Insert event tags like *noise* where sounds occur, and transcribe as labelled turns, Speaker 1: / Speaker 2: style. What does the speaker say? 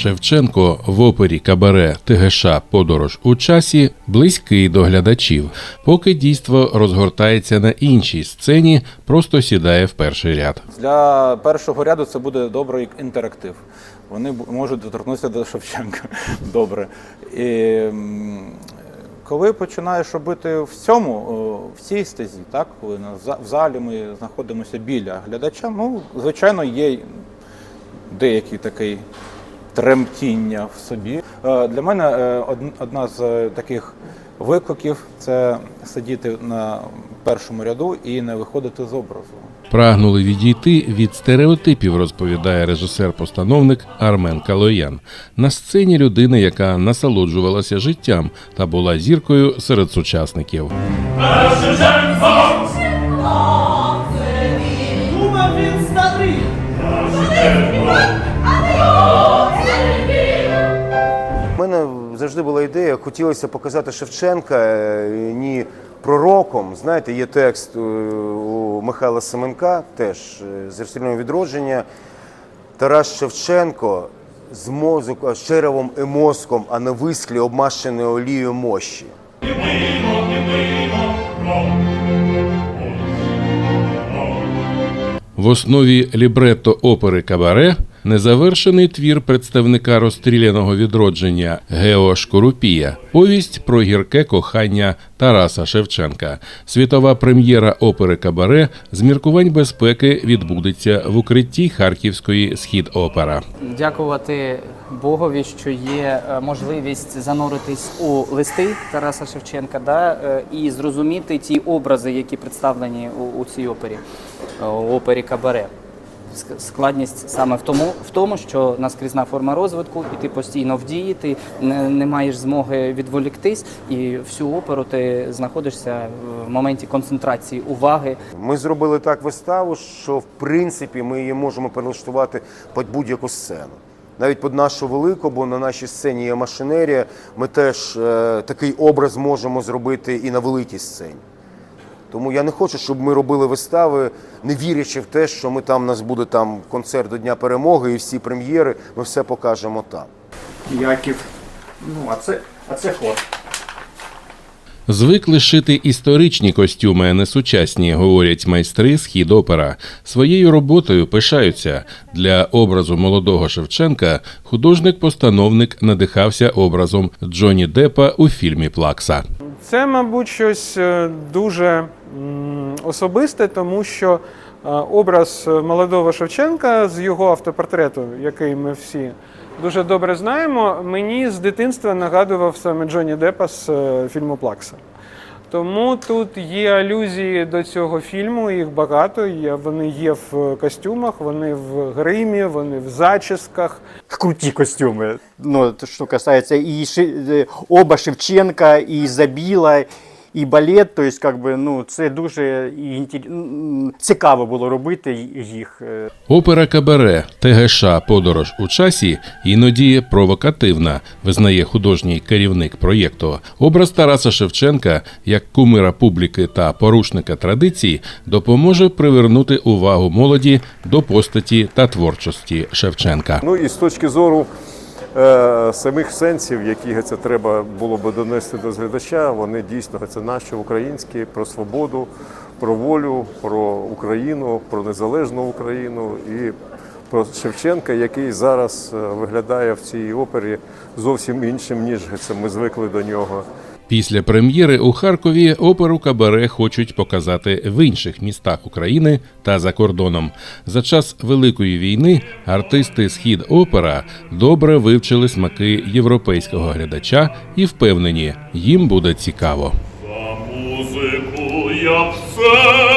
Speaker 1: Шевченко в опері Кабаре ТГШ Подорож у часі близький до глядачів, поки дійство розгортається на іншій сцені, просто сідає в перший ряд.
Speaker 2: Для першого ряду це буде добрий інтерактив. Вони можуть доторкнутися до Шевченка *laughs* добре. І коли починаєш робити в цьому, в цій стезі, так, коли в залі ми знаходимося біля глядача, ну, звичайно, є деякий такий тремтіння в собі. Е, Для мене е, одна з е, таких викликів це сидіти на першому ряду і не виходити з образу.
Speaker 1: Прагнули відійти від стереотипів, розповідає режисер-постановник Армен Калоян. На сцені людина, яка насолоджувалася життям та була зіркою серед сучасників.
Speaker 3: Думав він старий.
Speaker 4: У мене завжди була ідея, хотілося показати Шевченка е, не пророком. Знаєте, є текст е, у Михайла Семенка, теж е, з «Російського відродження. Тарас Шевченко з мозок, з черевом і мозком, а на висклі обмащений олією мощі.
Speaker 1: В основі лібретто опери Кабаре незавершений твір представника розстріляного відродження Гео Шкорупія, повість про гірке кохання Тараса Шевченка. Світова прем'єра опери Кабаре з міркувань безпеки відбудеться в укритті Харківської схід опера.
Speaker 5: Дякувати Богові, що є е, можливість зануритись у листи Тараса Шевченка, да, е, і зрозуміти ті образи, які представлені у, у цій опері, е, у опері Кабаре. Ск- Складність саме в тому, в тому, що наскрізна форма розвитку, і ти постійно в дії, ти не, не маєш змоги відволіктись, і всю оперу ти знаходишся в моменті концентрації уваги,
Speaker 4: Ми зробили так виставу, що в принципі ми її можемо перелаштувати під будь-яку сцену. Навіть під нашу велику, бо на нашій сцені є машинерія, ми теж е, такий образ можемо зробити і на великій сцені. Тому я не хочу, щоб ми робили вистави, не вірячи в те, що ми там у нас буде там концерт до Дня перемоги і всі прем'єри, ми все покажемо там.
Speaker 6: Яків. Ну, а це, а це хор.
Speaker 1: Звикли шити історичні костюми, а не сучасні, говорять майстри схід опера. Своєю роботою пишаються. Для образу молодого Шевченка художник-постановник надихався образом Джоні Деппа у фільмі Плакса.
Speaker 7: Це, мабуть, щось е, дуже особисте, тому що е, образ молодого Шевченка з його автопортрету, який ми всі дуже добре знаємо, мені з дитинства нагадував саме Джонні Деппа з е, фільму Плакса. Тому тут є алюзії до цього фільму, їх багато. Вони є в костюмах, вони в гримі, вони в зачісках.
Speaker 6: Круті костюми. Ну, що касається і Ши- е, оба Шевченка, і Забіла, і балет. Тобто, как би, ну, це дуже цікаво було робити їх. е.
Speaker 1: Опера Кабаре ТГШ Подорож у часі іноді провокативна, визнає художній керівник проєкту. Образ Тараса Шевченка як кумира публіки та порушника традицій допоможе привернути увагу молоді до постаті та творчості Шевченка.
Speaker 8: Ну і з точки зору самих сенсів, які це треба було би донести до глядача, вони дійсно це наші українські про свободу, про волю, про Україну, про незалежну Україну і про Шевченка, який зараз е, виглядає в цій опері зовсім іншим, ніж це ми звикли до нього.
Speaker 1: Після прем'єри у Харкові оперу Кабаре хочуть показати в інших містах України та за кордоном. За час Великої війни артисти Схід опера добре вивчили смаки європейського глядача і впевнені, їм буде цікаво.
Speaker 9: За музику я все